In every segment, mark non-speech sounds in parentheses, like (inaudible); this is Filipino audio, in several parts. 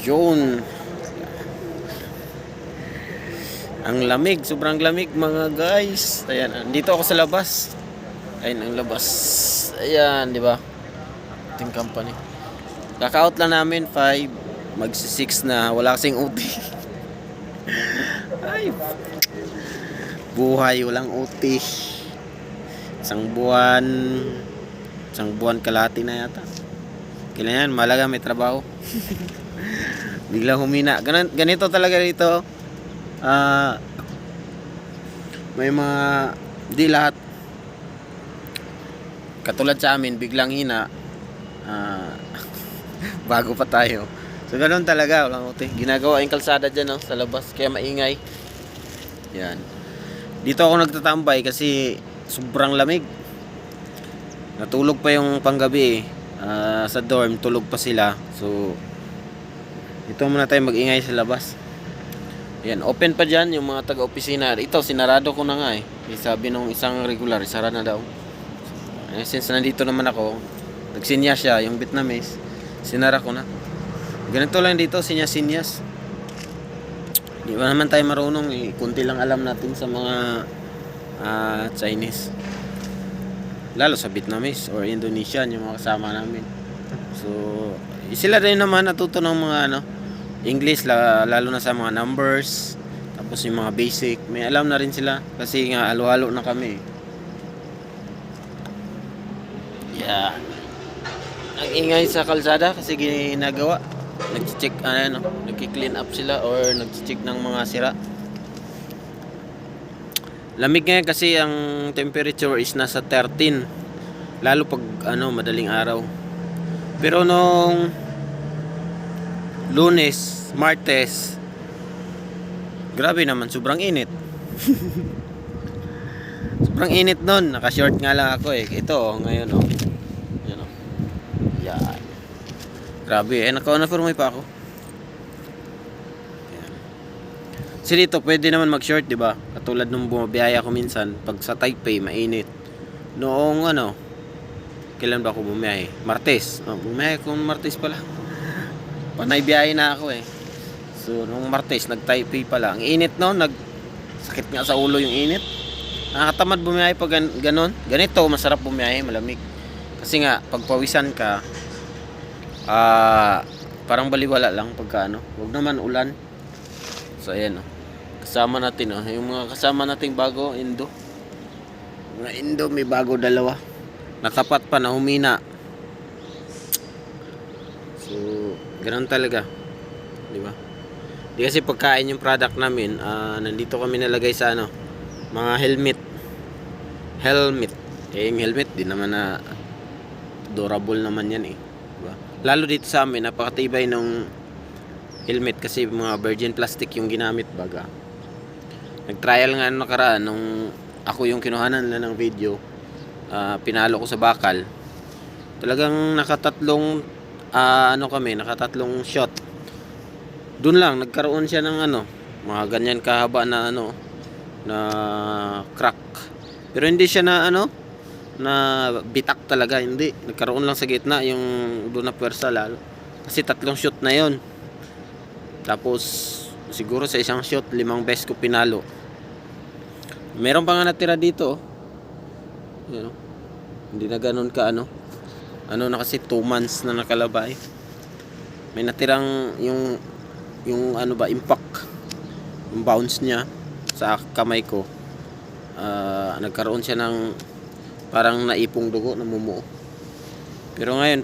Yun. Ang lamig, sobrang lamig mga guys. Ayan, dito ako sa labas. Ayun ang labas. Ayan, di ba? Ating company. Kaka-out lang namin 5 magsi 6 na wala kasing OT. (laughs) Ay. Buhay walang OT. Isang buwan isang buwan kalahati na yata. Kailan yan, malaga may trabaho. (laughs) Biglang humina. Ganon, ganito talaga dito. Ah, may mga di lahat. Katulad sa amin biglang hina. Ah, (laughs) bago pa tayo. So ganun talaga. Walang uti. Ginagawa yung kalsada dyan no, sa labas. Kaya maingay. Yan. Dito ako nagtatambay kasi sobrang lamig. Natulog pa yung panggabi eh. Ah, sa dorm tulog pa sila. So dito muna tayo magingay sa labas yan, open pa dyan yung mga taga-opisina. Ito, sinarado ko na nga eh. Sabi nung isang regular, sara na daw. Eh, since nandito naman ako, nagsinya siya, yung Vietnamese, sinara ko na. Ganito lang dito, sinyas-sinyas. Di ba naman tayo marunong eh. Kunti lang alam natin sa mga ah, Chinese. Lalo sa Vietnamese or Indonesian, yung mga kasama namin. So, eh, sila rin naman natuto ng mga ano, English la, lalo na sa mga numbers tapos yung mga basic. May alam na rin sila kasi nga halo-halo na kami. Yeah. Ang ingay sa kalsada kasi ginagawa. Nag-check ano nagki-clean up sila or nag-check ng mga sira. Lamig ngayon kasi ang temperature is nasa 13 lalo pag ano madaling araw. Pero nung Lunes, Martes. Grabe naman, sobrang init. (laughs) sobrang init nun. Naka-short nga lang ako eh. Ito oh, ngayon oh. Yan oh. Yan. Grabe eh. Naka-uniforme pa ako. Yan. Kasi dito, pwede naman mag-short, di ba? Katulad nung bumabiyaya ko minsan, pag sa Taipei, mainit. Noong ano, kailan ba ako bumiyahe? Martes. Oh, bumiyahe ko Martes pala. Panay biyahe na ako eh. So, nung Martes, nag-Taipei pala. Ang init no, nag sakit nga sa ulo yung init. Nakakatamad bumiyahe pag gan ganon. Ganito, masarap bumiyahe, malamig. Kasi nga, pag pawisan ka, ah, parang baliwala lang pagka ano. Huwag naman ulan. So, ayan oh. Kasama natin oh. Yung mga kasama nating bago, Indo. Mga Indo, may bago dalawa. Natapat pa na humina. So, ganun talaga. Di ba? Di kasi pagkain yung product namin, ah, nandito kami nalagay sa ano, mga helmet. Helmet. Eh, yung helmet, di naman na durable naman yan eh. Di ba? Lalo dito sa amin, napakatibay nung helmet kasi mga virgin plastic yung ginamit baga. Nag-trial nga nung nakaraan nung ako yung kinuhanan na ng video. ah, pinalo ko sa bakal. Talagang nakatatlong ah, ano kami, nakatatlong shot. Doon lang nagkaroon siya ng ano, mga ganyan kahaba na ano na crack. Pero hindi siya na ano na bitak talaga, hindi. Nagkaroon lang sa gitna yung doon na pwersa lalo. Kasi tatlong shot na 'yon. Tapos siguro sa isang shot limang beses ko pinalo. Meron pa nga natira dito. oh. Yun, oh. Hindi na ganun ka ano ano na kasi 2 months na nakalabay. May natirang yung yung ano ba impact. Yung bounce niya sa kamay ko. Ah, nagkaroon siya ng parang naipong dugo namumuo. Pero ngayon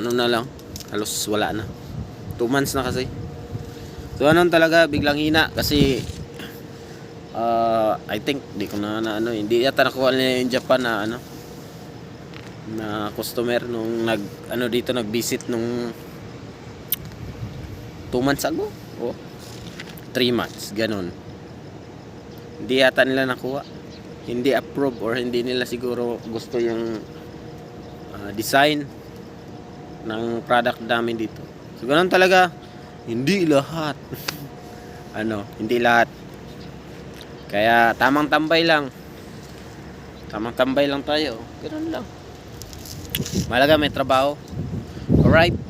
ano na lang halos wala na. 2 months na kasi. So ano talaga biglang hina kasi ah, I think di ko na, na ano hindi yata nakuha nila yung Japan na ano na customer nung nag ano dito nag-visit nung 2 months ago? O 3 months ganun. Hindi yata nila nakuha. Hindi approve or hindi nila siguro gusto yung ah, design ng product namin dito. So ganun talaga. Hindi lahat. (laughs) Ano hindi lahat. Kaya tamang tambay lang. Tamang tambay lang tayo. Ganun lang Malaga may trabaho. Alright.